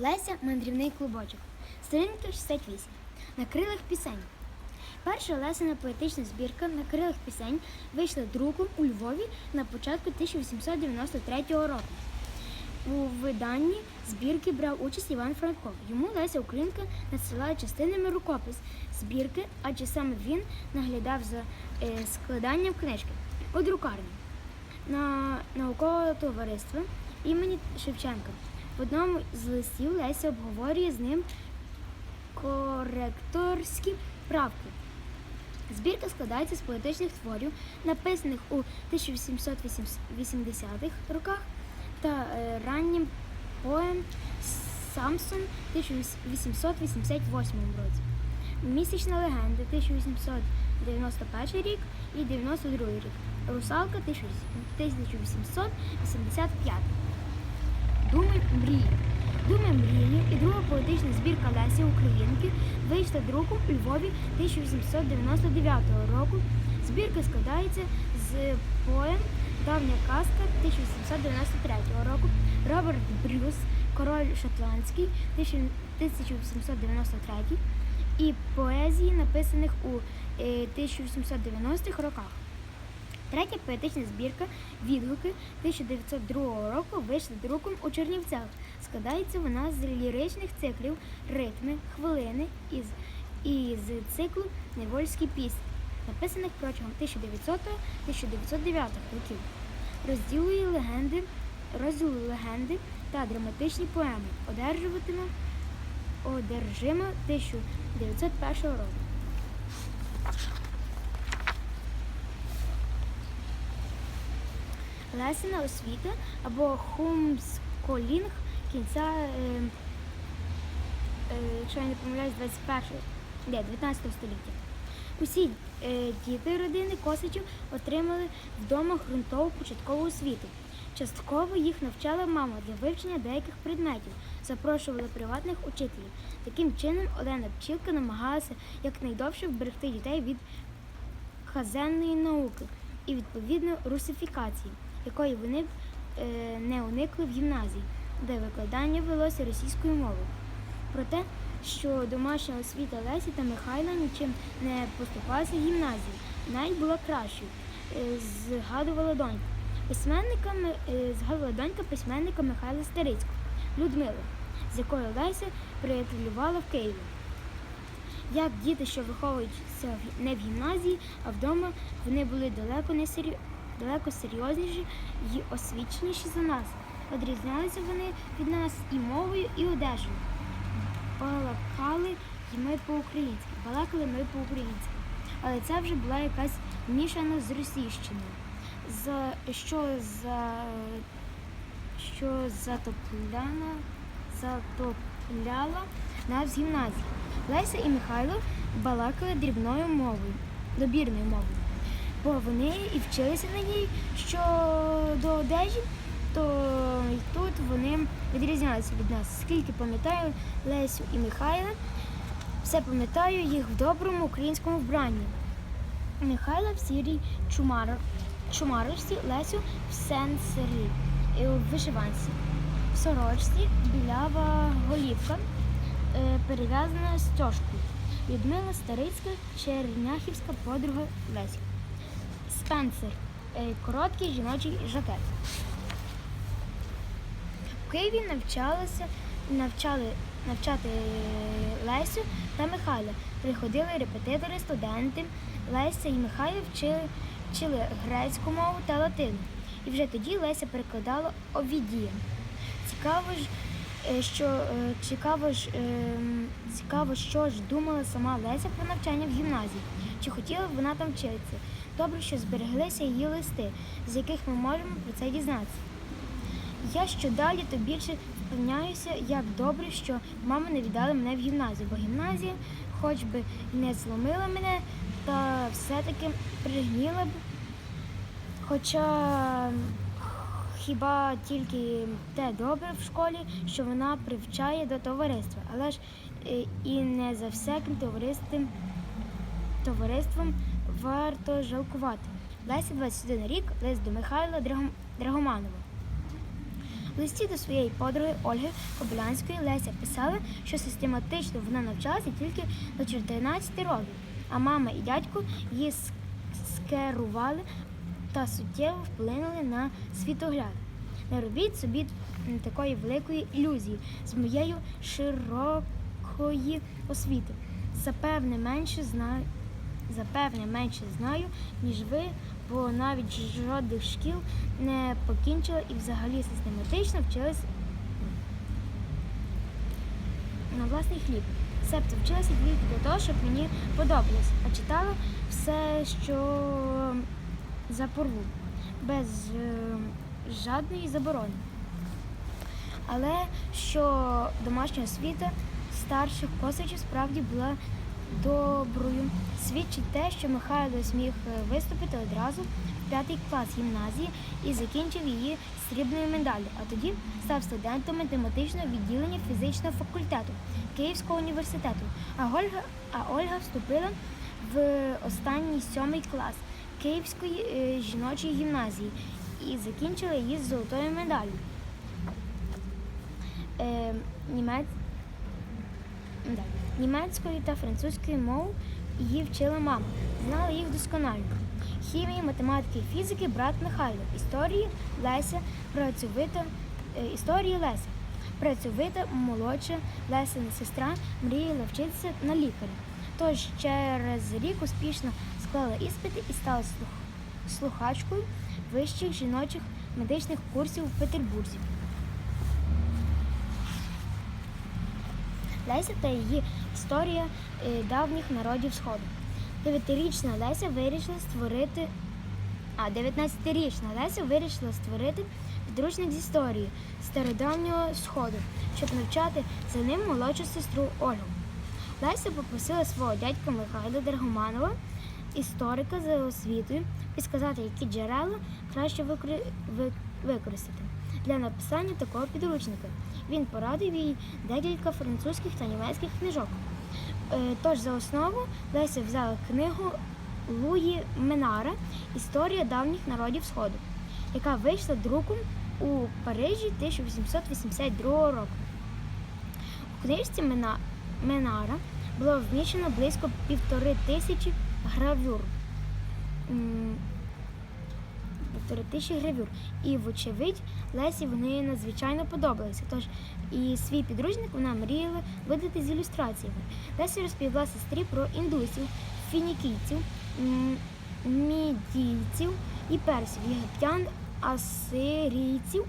Леся мандрівний клубочок. Сторінка 68. На крилах пісень. Перша Лесина поетична збірка на крилах пісень вийшла друком у Львові на початку 1893 року. У виданні збірки брав участь Іван Франко. Йому Леся Українка надсилала частинами рукопис збірки, адже саме він наглядав за е, складанням книжки у друкарні на наукового товариства імені Шевченка. В одному з листів Леся обговорює з ним коректорські правки. Збірка складається з поетичних творів, написаних у 1880-х роках та е, раннім поем Самсон 1888 році. Місячна легенда 1891 рік і 92 рік. Русалка 1885. Думи мрії. Думи мрії і друга поетична збірка Лесі Українки вийшла друком у Львові 1899 року. Збірка складається з поем Давня казка 1893 року. Роберт Брюс, король шотландський 1893 і поезії, написаних у е, 1890-х роках. Третя поетична збірка Відгуки 1902 року вийшла друком у Чернівцях. Складається вона з ліричних циклів ритми, хвилини із, і з циклу Невольські пісні, написаних протягом 1900-1909 років. Розділує легенди, розділує легенди та драматичні поеми. Одержуватиме одержима 1901 року. Лесена освіта або хумсколінг кінця, е, е, якщо я не помиляюсь, 21 ні, 19 століття. Усі е, діти родини Косичів отримали вдома ґрунтову початкову освіту. Частково їх навчала мама для вивчення деяких предметів, запрошували приватних учителів. Таким чином Олена Пчілка намагалася якнайдовше вберегти дітей від хазенної науки і відповідно русифікації, якої вони е, не уникли в гімназії, де викладання велося російською мовою. Про те, що домашня освіта Лесі та Михайла нічим не поступалася в гімназії, навіть була кращою, е, згадувала донька. Письменниками е, згадувала донька письменника Михайла Старицького, Людмила, з якою Леся приятелювала в Києві. Як діти, що виховуються не в гімназії, а вдома, вони були далеко не сері... далеко серйозніші і освіченіші за нас. Одрізнялися вони від нас і мовою, і одежею. Балакали і ми по-українськи, балакали ми по-українськи. Але це вже була якась мішана з російщиною. За що за що затопляна, затопляла нас з гімназії. Леся і Михайло балакали дрібною мовою, добірною мовою. Бо вони і вчилися на ній, що до одежі, то й тут вони відрізнялися від нас. Скільки пам'ятаю Лесю і Михайла, все пам'ятаю їх в доброму українському вбранні. Михайла в сірій чумар... чумарочці, Лесю в сенсері, і у вишиванці. В сорочці білява голівка, е, перев'язана стяжкою. Людмила Старицька, черняхівська подруга Лесі. Спенсер. е, Короткий жіночий жакет. В Києві навчалися, навчали навчати Лесю та Михайла. Приходили репетитори, студенти. Леся і Михайло вчили, вчили грецьку мову та латину. І вже тоді Леся перекладала Овідія. Цікаво ж, е, що е, цікаво ж, цікаво, що ж думала сама Леся про навчання в гімназії. Чи хотіла б вона там вчитися? Добре, що збереглися її листи, з яких ми можемо про це дізнатися. Я що далі, то більше впевняюся, як добре, що мама не віддала мене в гімназію, бо гімназія, хоч би не зломила мене, та все-таки пригніла б. Хоча хіба тільки те добре в школі, що вона привчає до товариства, але ж е, і не за всяким товариством, товариством варто жалкувати. Лесі 21 рік, лист до Михайла Драгоманова. В листі до своєї подруги Ольги Кобилянської Леся писала, що систематично вона навчалася тільки до 14 років, а мама і дядько її скерували та суттєво вплинули на світогляд. Не робіть собі такої великої ілюзії з моєю широкої освіти. Запевне менше знаю, запевне менше знаю, ніж ви, бо навіть жодних шкіл не покінчила і взагалі систематично вчилась на власний хліб. Себто вчилася тільки для того, щоб мені подобалось, а читала все, що за порву, без е, жодної заборони. Але що домашня освіта старших косачів справді була доброю. Свідчить те, що Михайло зміг е, виступити одразу в п'ятий клас гімназії і закінчив її срібною медаллю, а тоді став студентом математичного відділення фізичного факультету Київського університету. А Ольга, а Ольга вступила в останній сьомий клас Київської е, жіночої гімназії і закінчила її з золотою медаллю. Е, німець... да. Німецькою та французькою мов її вчила мама. Знала їх досконально. Хімії, математики фізики брат Михайло. Історії Леся працьовита е, історії Леся. Працьовита молодша Лесина сестра мріяла вчитися на лікаря. Тож через рік успішно склала іспити і стала слухачкою вищих жіночих медичних курсів у Петербурзі. Леся та її історія е, давніх народів Сходу. Дев'ятирічна Леся вирішила створити. А 19-річна Леся вирішила створити підручник з історії стародавнього сходу, щоб навчати за ним молодшу сестру Ольгу. Леся попросила свого дядька Михайла Дергоманова, історика за освітою, підсказати, які джерела краще використати для написання такого підручника. Він порадив їй декілька французьких та німецьких книжок. Е, Тож за основу Леся взяла книгу Луї Менара Історія давніх народів Сходу, яка вийшла друком у Парижі 1882 року. У книжці Менара було вміщено близько півтори тисячі гравюр. Півтори тисячі гравюр. І, вочевидь, Лесі вони надзвичайно подобалися. Тож і свій підручник вона мріяла видати з ілюстраціями. Леся розповіла сестрі про індусів, фінікійців, мідійців і персів, єгиптян, асирійців,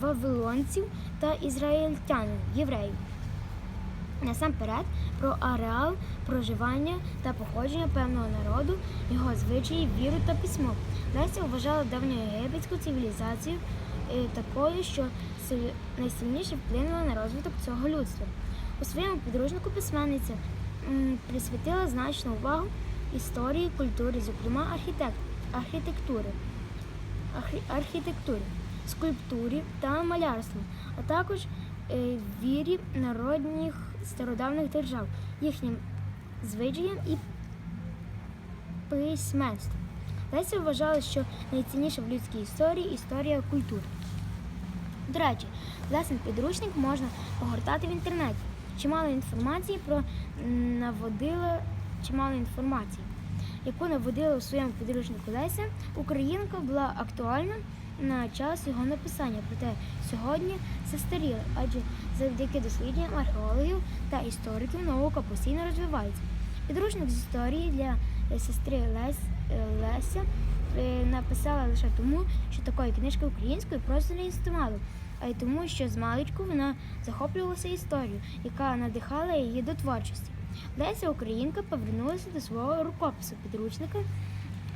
вавилонців та ізраїльтянин, євреїв. Насамперед про ареал проживання та походження певного народу, його звичаї, віру та письмо. Леся вважала давньоєгипетську цивілізацію е, такою, що найсильніше вплинула на розвиток цього людства. У своєму підручнику письменниця присвятила значну увагу історії, культурі, зокрема архітект, архітектури, архі- архітектурі, скульптурі та малярству, а також е, вірі народних стародавних держав, їхнім звичаям і письменству. Леся вважала, що найцінніше в людській історії історія культури. До речі, власний підручник можна погортати в інтернеті. Чимало інформації про наводила чимало інформації, яку наводила у своєму підручнику Леся, Українка була актуальна на час його написання, проте сьогодні застаріла, адже завдяки дослідженням археологів та істориків наука постійно розвивається. Підручник з історії для е, сестри Лес, е, Леся е, написала лише тому, що такої книжки української просто не існувало, а й тому, що з маличку вона захоплювалася історією, яка надихала її до творчості. Леся Українка повернулася до свого рукопису підручника,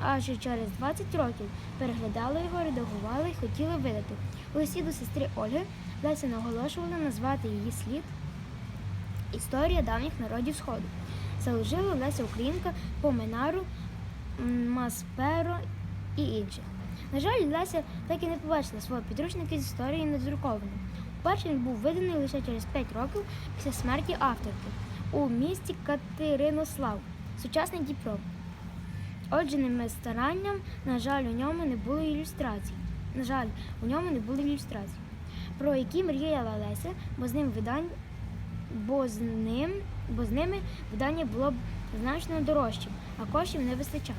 аж через 20 років переглядала його, редагувала і хотіла видати. У листі до сестри Ольги Леся наголошувала назвати її слід Історія давніх народів Сходу. Заложила Леся Українка по Менару, м, Масперо і інших. На жаль, Леся так і не побачила свого підручника з історії надрукованим. Вперше він був виданий лише через 5 років після смерті авторки у місті Катеринослав, сучасний Дніпро. Отже, старанням, на жаль, у ньому не було ілюстрацій. На жаль, у ньому не було ілюстрацій, про які мріяла Леся, бо з ним видань, бо з ним, бо з ними видання було б значно дорожчим, а коштів не вистачало.